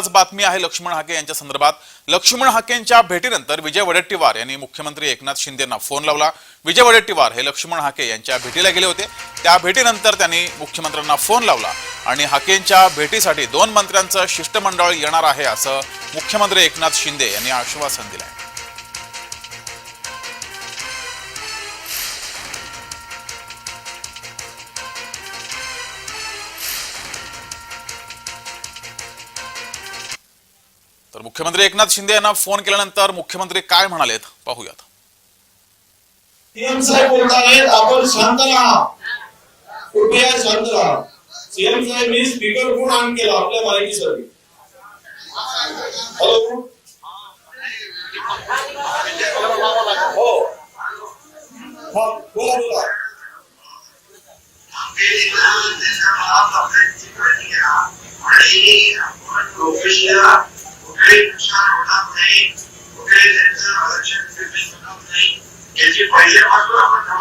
आज बातमी आहे लक्ष्मण हाके यांच्या संदर्भात. लक्ष्मण हाकेंच्या भेटीनंतर विजय वडेट्टीवार यांनी मुख्यमंत्री एकनाथ शिंदेना फोन लावला. विजय वडेट्टीवार हे लक्ष्मण हाके यांच्या भेटीला गेले होते. त्या भेटीनंतर त्यांनी मुख्यमंत्र्यांना फोन लावला आणि हाकेंच्या भेटीसाठी दोन मंत्र्यांचं शिष्टमंडळ येणार आहे असं मुख्यमंत्री एकनाथ शिंदे यांनी आश्वासन दिलं आहे तर मुख्यमंत्री एकनाथ शिंदे यांना फोन केल्यानंतर मुख्यमंत्री काय म्हणालेत पाहूयात सीएम साहेब बोलतायत आपण शांत राहा कृपया शांत राहा सीएम साहेब मी स्पीकर फोन ऑन केला आपल्या माहितीसाठी हॅलो हो हा बोला बोला याची पहिल्यापासून आपण खबरदारी